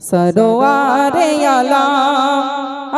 সরোয়ারে আলাম,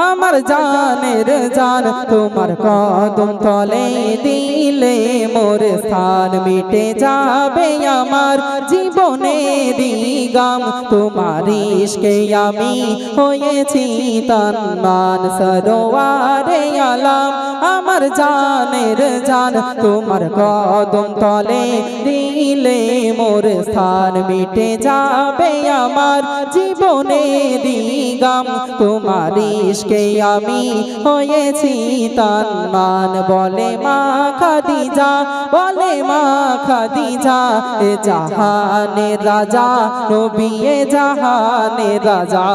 আমার জানের জান, তোমার কদম তলে দিলে মোর স্থান মিটে যাবে আমার জীবনে দিগাম তোমার ইশকে আমি হয়েছি তন্মান সরোয়ারে আলাম আমার জানের জান তোমার কদম তলে দিলে মোর স্থান মিটে যাবে আমার জীবনে দিগাম। তোমার ইশকে আমি হয়েছি তন্মান বলে মা খাদিজা, বলে মা খাদিজা, এ জাহানের রাজা, নবী এ জাহানের রাজা।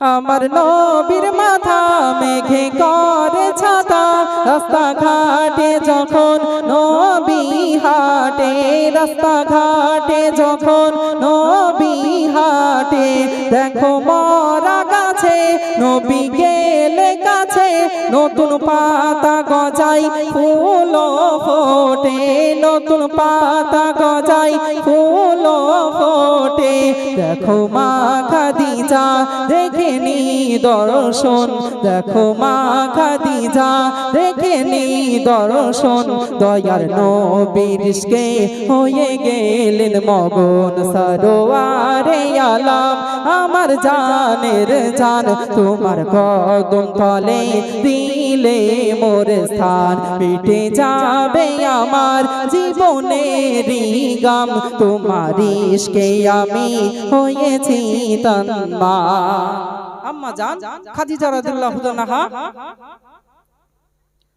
আমার নবীর মাথা মেঘে করে ছাতা। রাস্তা ঘাটে যখন নবী হাটে রাস্তা ঘাটে যখন নবী হাটে, দেখো মরা গাছে নবী গেলে কাছে নতুন পাতা গজাই ফুল ফোটে। নতুন পাতা গজাই ফুল ফোটে। দেখো মা খাদিজা, দেখে নি দর্শন। দেখো মা খাদিজা, দেখে নি দর্শন। দয়ার নবীরকে হয়ে গেলেন মগন সরোয়ারে আলাম। আমার জানের জান তোমার কদম তলে দিলে মোর স্থান। মিটে যাবে আমার জীবনের গাম তোমার ইশকে আমি হয়েছি তন্মা আম্মা জান, খাদিজা রাদিয়াল্লাহু তাআলা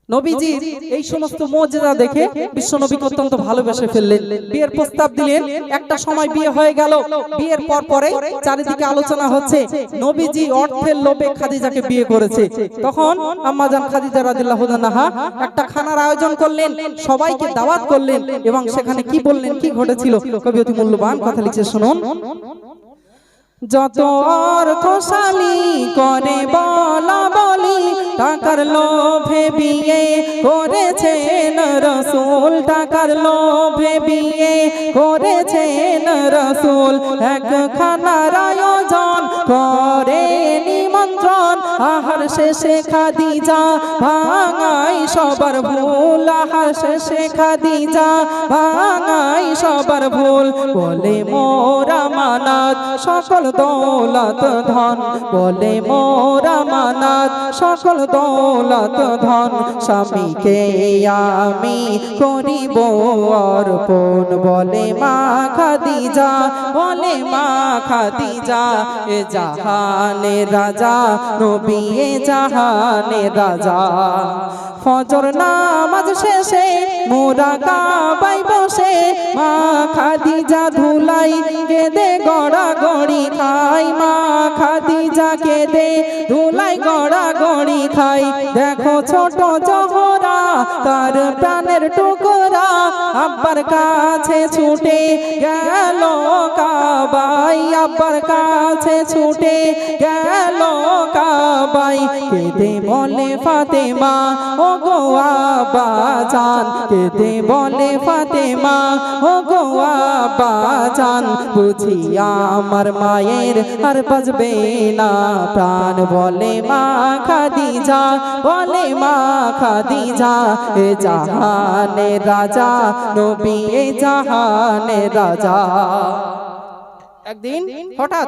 নবীজি এই সমস্ত মর্যাদা দেখে বিশ্ব নবীকে অত্যন্ত ভালোবেসে ফেললেন। বিয়ের প্রস্তাব দিলেন, একটা সময় বিয়ে হয়ে গেল, বিয়ের পর পরে চারিদিকে আলোচনা হচ্ছে, নবীজি অর্থের লোভে খাদিজাকে বিয়ে করেছে। তখন আম্মাজান খাদিজা রাদিয়াল্লাহু তাআলা একটা খানার আয়োজন করলেন, সবাইকে দাওয়াত করলেন এবং সেখানে কি বললেন, কি ঘটেছিল, কবি অতি মূল্যবান কথা লিখছে, শুনুন। যত অর্থশালী করে বলি টাকার লোভে বিয়ে করেছেন রসুল। টাকার লোভে বিয়ে করেছেন রসুল। এক খানার আয়োজন করে নিমন্ত্রণ। আহার শেষে খাদিজা ভাঙাই সবার ভুল। আহার শেষে খাদিজা ভাঙাই সবার ভুল বলে মোরা মানাত, সকল দৌলত ধন। বলে মোরা মানাত, সকল দৌলত ধন। স্বামীকে আমি করিব অর্পণ। বলে মা খাদিজা, বলে মা খাদিজা, এ জাহানে রাজা, নবী এ জাহানে রাজা। ফজর নামাজ শেষে মোরা কাবাই বসে, মা খাদিজা ধুলাই কেঁদে গড়া গড়ি খাই মা খাদিজা কেঁদে ধুলাই গড়া গড়ি খাই দেখো ছোট জহরা তার প্রাণের টুকরা আব্বার কাছে ছুটে গেল কাবাই। আব্বার কাছে ছুটে গেল কাবাই। কেঁদে বলে ফাতেমা ও গো আব্বা জান। কেঁদে বলে ফাতেমা ও গোয়া আব্বা জান। বুঝি আমার মায়ের আর বাজবে না প্রাণ। বলে মা খাদিজা, বলে মা খাদিজা জাহানে রাজা নবী জাহানে রাজা। একদিন হঠাৎ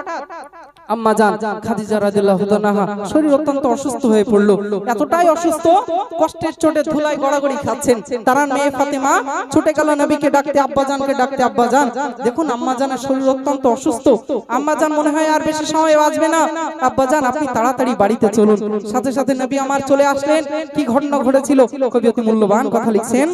আম্মা জান খাদিজা রাদিয়াল্লাহু তাআলা শরীর অত্যন্ত অসুস্থ হয়ে পড়ল। এতটাই অসুস্থ কষ্টের চোটে ধুলাই গড়াগড়ি খাচ্ছেন। তার মেয়ে ফাতেমা ছুটে গেল নবীকে ডাকতে আব্বা জানকে ডাকতে আব্বা জান দেখুন আম্মা জানের শরীর অত্যন্ত অসুস্থ। আম্মা জান মনে হয় আর বেশি সময় বাঁচবে না। আব্বা জান আপনি তাড়াতাড়ি বাড়িতে চলুন। সাথে সাথে নবী আমার চলে আসলেন। কি ঘটনা ঘটেছিল? কবি অতি মূল্যবান কথা লিখছেন।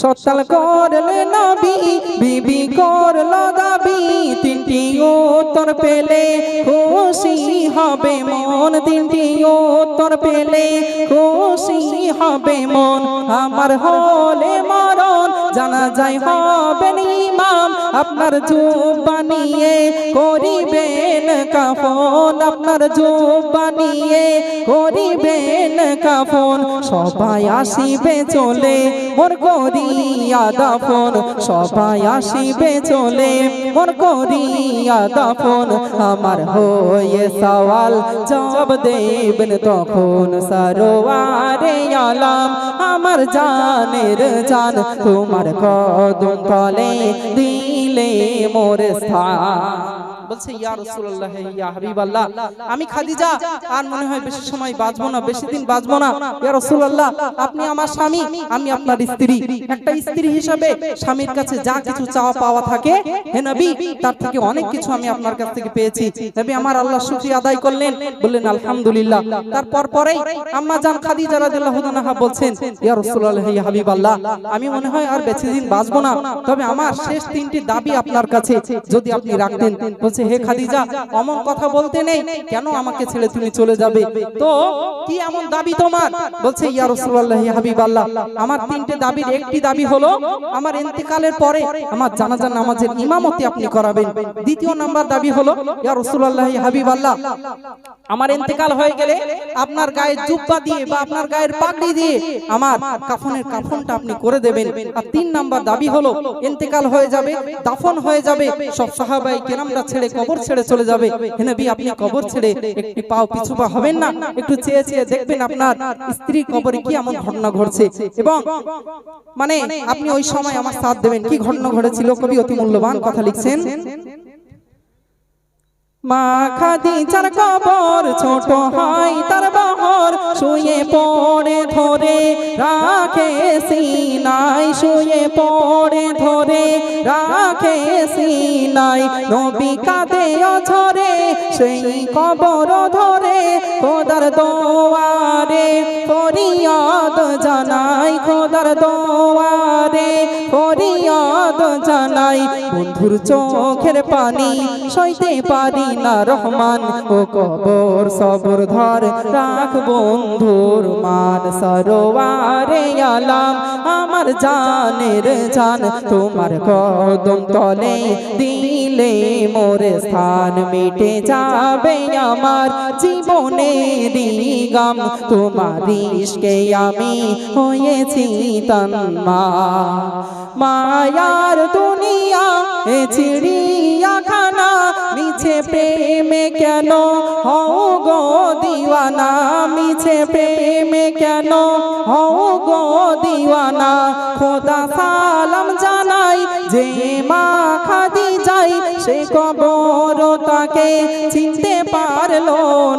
সত্তাল করলে নবী, বিবি করল দাবি, তিনটি উত্তর পেলে খুশি হবে মন, তিনটি উত্তর পেলে খুশি হবে মন। আমার হলে মরণ জানা যায় হবে ইমাম। আপনার জুব্বা নিয়ে করিবেন কাফন। আপনার জুব্বা নিয়ে করিবেন কাফন। সবাই আসিবে চলে মোর করিয়া দাফন সবাই আসিবে চলে মোর করিয়া দাফন আমার হয়ে সওয়াল জব দেবেন তখন সরোয়ারে আলাম। আমার জানের জান, তোমার কদম তলে দিলে মোর স্থান বলছে ইয়া রাসূলুল্লাহ ইয়া হাবিবাল্লাহ আমি খাদিজা আর মনে হয় বেশি সময় বাঁচবো না বেশি দিন বাঁচবো না। ইয়া রাসূলুল্লাহ আপনি আমার স্বামী আমি আপনার স্ত্রী। একটা স্ত্রী হিসেবে স্বামীর কাছে যা কিছু চাওয়া পাওয়া থাকে হে নবী তার থেকে অনেক কিছু আমি আপনার কাছ থেকে পেয়েছি। নবী আমার আল্লাহ শুকরিয়া আদায় করলেন বললেন আলহামদুলিল্লাহ। তারপর পরেই আম্মা জান খাদিজা রাদিয়াল্লাহু বলছেন ইয়া রাসূলুল্লাহ ইয়া হাবিবাল্লাহ আমি মনে হয় আর বেশি দিন বাঁচবো না। তবে আমার শেষ তিনটি দাবি আপনার কাছে যদি আপনি রাখতেন। বলছে হে খাদিজা অমন কথা বলতে নেই। কেন আমাকে ছেড়ে তুমি চলে যাবে? তো কি এমন দাবি তোমার? বলছে ইয়া রাসূলুল্লাহ ইয়া হাবিবাল্লাহ আমার তিনটে দাবির একটি দাবি হলো আমার ইন্তেকালের পরে আমার জানাজা নামাজের ইমামতি আপনি করাবেন। দ্বিতীয় নাম্বার দাবি হলো ইয়া রাসূলুল্লাহ ইয়া হাবিবাল্লাহ আমার ইন্তেকাল হয়ে গেলে আপনার গায়ে জুব্বা দিয়ে বা আপনার গায়ের পাগড়ি দিয়ে আমার কাফনের কাফনটা আপনি করে দেবেন। আর তিন নাম্বার দাবি হলো ইন্তেকাল হয়ে যাবে দাফন হয়ে যাবে সব সাহাবাই কেরামরা ছেড়ে কবর ছেড়ে চলে যাবে। হে নবী, আপনি কবর ছেড়ে একটি পাও পিছু পা হবেন না, একটু চেয়ে চেয়ে দেখবেন আপনার স্ত্রী কবরে কি এমন ঘটনা ঘটছে। এবং মানে আপনি ওই সময় আমার সাথ দেবেন, কি ঘটনা ঘটেছিল? কবি অতি মূল্যবান কথা লিখছেন। মা খাদিজার কবর ছোট হয়, তার বহর শুয়ে পড়ে ধরে, রাখে সিনাই, শুয়ে পড়ে ধরে, রাখে সিনাই। নবী কাঁদে অঝরে সেই কবর ধরে খোদার দোয়ারে, ফরিয়াদ জানাই খোদার দোয়ারে, ফরিয়াদ জানাই বন্ধুর চোখের পানি, সইতে পারি না রহমান, ও কবর সবর ধর, রাখ বন্ধুর মান সরোয়ারে আলাম, আমার জানের জান তোমার কদম তলে দিলে মোরে স্থান মিটে যাবে আমার জীবনের গাম তোমার ইশকে আমি হয়েছি তন্মা। মায়ার দুনিয়া এ চিড়িয়াখানা, মিছে প্রেমে কেন? হও গো দিওয়ানা, মিছে প্রেমে কেন? হও গো দিওয়ানা, খোদা সালাম জানাই যে মা খাদি যাই, সে কবর তাকে চিনতে পারল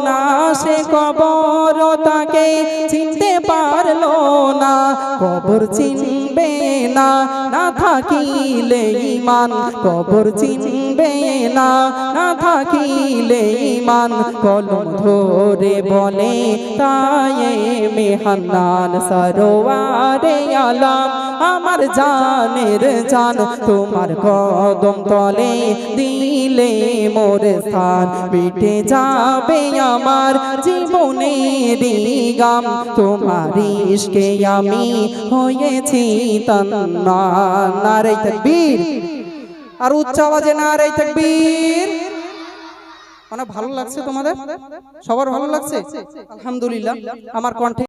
না, সে কবর তাকে চিনতে পারল না। কবর চিনবে না না থাকিলে ইমান কবর চিনবে না না থাকিলে ইমান কলম ধরে বলে, তাই মেহান্নান, সরোয়ারে আলাম। আমার জানের জান তোমার কদম তলে দিলে মোর স্থান। মিটে যাবে আমার জীবনের গাম তোমার ইশকে আমি হয়েছি তন্না নারে আর উচ্চ আওয়াজে নারে তকবীর। মানে ভালো লাগছে তোমাদের? সবার ভালো লাগছে? আলহামদুলিল্লাহ। আমার কণ্ঠে